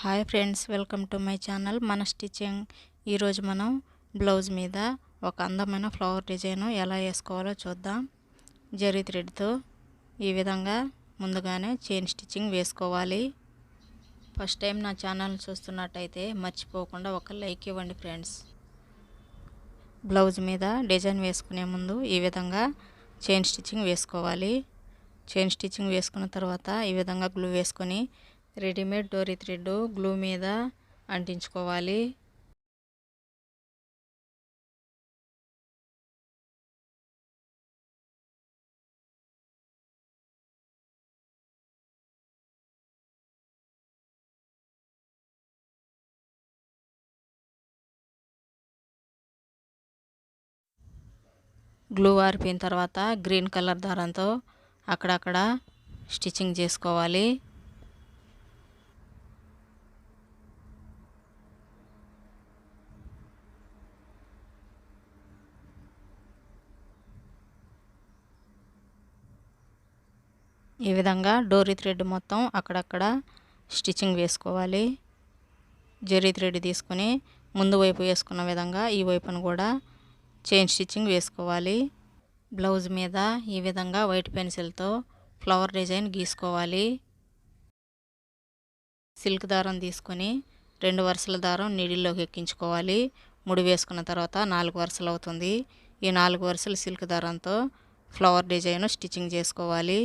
Hi friends welcome to my channel మన stitching ఈరోజు మనం బ్లౌజ్ మీద ఒక అందమైన ఫ్లవర్ డిజైన్ ఎలా వేసుకోవాలో చూద్దాం. జరీ థ్రెడ్తో ఈ విధంగా ముందుగానే చైన్ స్టిచ్చింగ్ వేసుకోవాలి. ఫస్ట్ టైం నా ఛానల్ చూస్తున్నట్టయితే మర్చిపోకుండా ఒక లైక్ ఇవ్వండి ఫ్రెండ్స్. బ్లౌజ్ మీద డిజైన్ వేసుకునే ముందు ఈ విధంగా చైన్ స్టిచ్చింగ్ వేసుకోవాలి. చైన్ స్టిచ్చింగ్ వేసుకున్న తర్వాత ఈ విధంగా గ్లూ వేసుకొని రెడీమేడ్ డోరీ థ్రెడ్ గ్లూ మీద అంటించుకోవాలి. గ్లూ ఆరిపోయిన తర్వాత గ్రీన్ కలర్ దారంతో అక్కడక్కడ స్టిచ్చింగ్ చేసుకోవాలి. ఈ విధంగా డోరీ థ్రెడ్ మొత్తం అక్కడక్కడ స్టిచ్చింగ్ వేసుకోవాలి. జరీ థ్రెడ్ తీసుకుని ముందు వైపు వేసుకున్న విధంగా ఈ వైపును కూడా చైన్ స్టిచ్చింగ్ వేసుకోవాలి. బ్లౌజ్ మీద ఈ విధంగా వైట్ పెన్సిల్తో ఫ్లవర్ డిజైన్ గీసుకోవాలి. సిల్క్ దారం తీసుకొని రెండు వరుసల దారం నీడిల్లోకి ఎక్కించుకోవాలి. ముడి వేసుకున్న తర్వాత నాలుగు వరుసలు అవుతుంది. ఈ నాలుగు వరుసలు సిల్క్ దారంతో ఫ్లవర్ డిజైన్ స్టిచ్చింగ్ చేసుకోవాలి.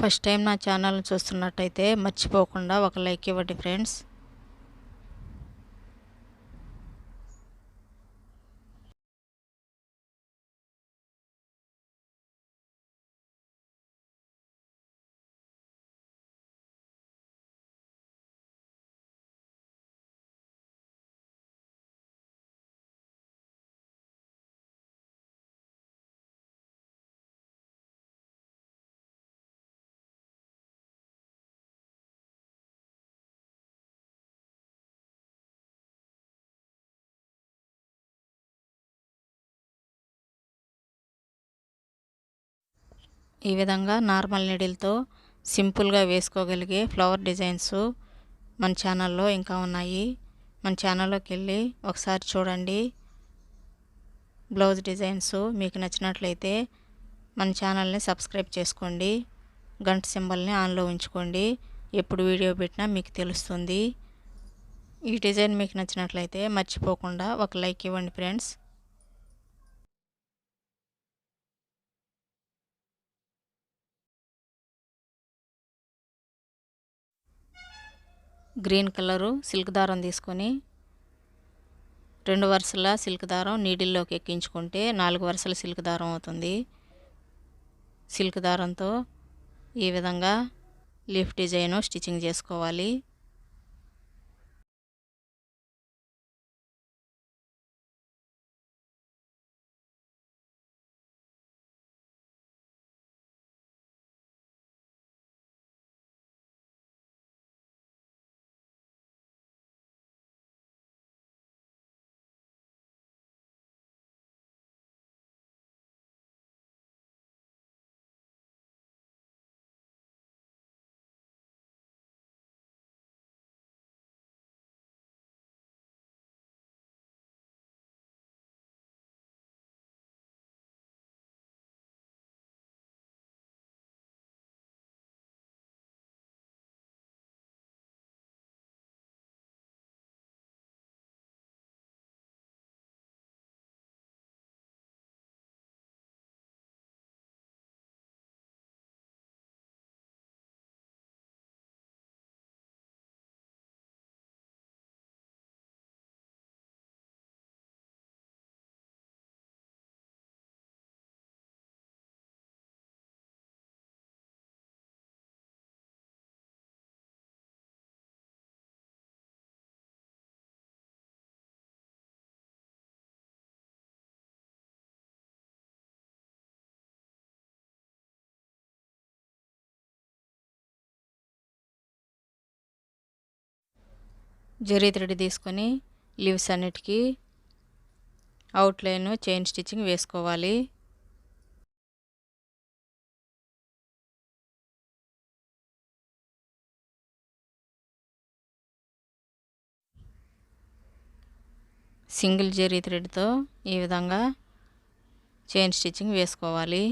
ఫస్ట్ టైం నా ఛానల్ చూస్తున్నట్టయితే మర్చిపోకుండా ఒక లైక్ ఇవ్వండి ఫ్రెండ్స్. ఈ విధంగా నార్మల్ నీడిల్తో సింపుల్గా వేసుకోగలిగే ఫ్లవర్ డిజైన్స్ మన ఛానల్లో ఇంకా ఉన్నాయి. మన ఛానల్లోకి వెళ్ళి ఒకసారి చూడండి. బ్లౌజ్ డిజైన్స్ మీకు నచ్చినట్లయితే మన ఛానల్ని సబ్స్క్రైబ్ చేసుకోండి. గంట సింబల్ని ఆన్లో ఉంచుకోండి. ఎప్పుడు వీడియో పెట్టినా మీకు తెలుస్తుంది. ఈ డిజైన్ మీకు నచ్చినట్లయితే మర్చిపోకుండా ఒక లైక్ ఇవ్వండి ఫ్రెండ్స్. గ్రీన్ కలరు సిల్క్ దారం తీసుకొని రెండు వరుసల సిల్క్ దారం నీడిల్లోకి ఎక్కించుకుంటే నాలుగు వరుసల సిల్క్ దారం అవుతుంది. సిల్క్ దారంతో ఈ విధంగా లీఫ్ డిజైను స్టిచ్చింగ్ చేసుకోవాలి. జరీ థ్రెడ్ తీసుకొని లీవ్స్ అన్నిటికీ అవుట్లైన్ చైన్ స్టిచ్చింగ్ వేసుకోవాలి. సింగిల్ జరీ థ్రెడ్తో ఈ విధంగా చైన్ స్టిచ్చింగ్ వేసుకోవాలి.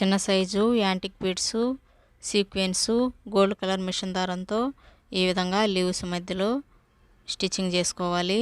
చిన్న size antique beads sequence gold colour machine దారంతో ఈ విధంగా లీవ్స్ మధ్యలో స్టిచ్చింగ్ చేసుకోవాలి.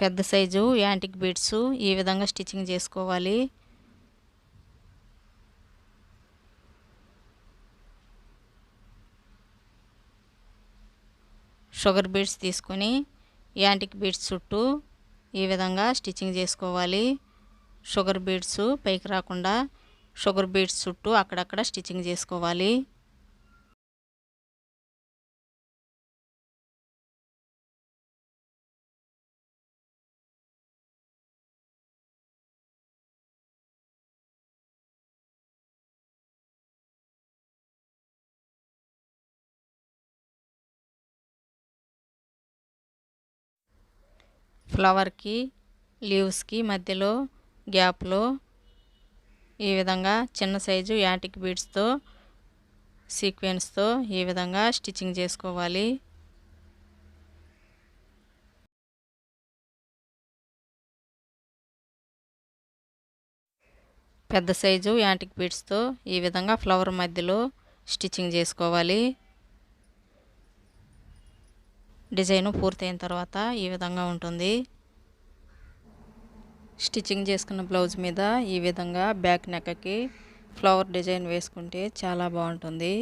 పెద్ద సైజు యాంటిక్ బీడ్స్ ఈ విధంగా స్టిచ్చింగ్ చేసుకోవాలి. షుగర్ బీడ్స్ తీసుకొని యాంటిక్ బీడ్స్ చుట్టూ ఈ విధంగా స్టిచ్చింగ్ చేసుకోవాలి. షుగర్ బీడ్స్ పైకి రాకుండా షుగర్ బీడ్స్ చుట్టూ అక్కడక్కడ స్టిచ్చింగ్ చేసుకోవాలి. ఫ్లవర్కి లీవ్స్కి మధ్యలో గ్యాప్లో ఈ విధంగా చిన్న సైజు యాంటిక్ బీడ్స్తో సీక్వెన్స్తో ఈ విధంగా స్టిచ్చింగ్ చేసుకోవాలి. పెద్ద సైజు యాంటిక్ బీడ్స్తో ఈ విధంగా ఫ్లవర్ మధ్యలో స్టిచ్చింగ్ చేసుకోవాలి. డిజైను పూర్తయిన తర్వాత ఈ విధంగా ఉంటుంది. స్టిచ్చింగ్ చేసుకున్న బ్లౌజ్ మీద ఈ విధంగా బ్యాక్ నెక్కకి ఫ్లవర్ డిజైన్ వేసుకుంటే చాలా బాగుంటుంది.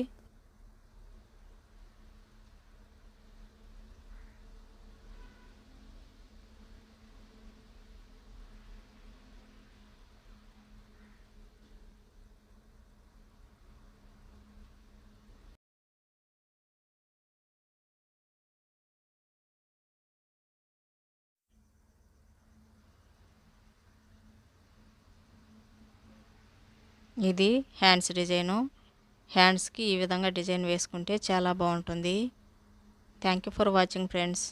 ఇది హ్యాండ్స్ డిజైను. హ్యాండ్స్కి ఈ విధంగా డిజైన్ వేసుకుంటే చాలా బాగుంటుంది. Thank you for watching friends.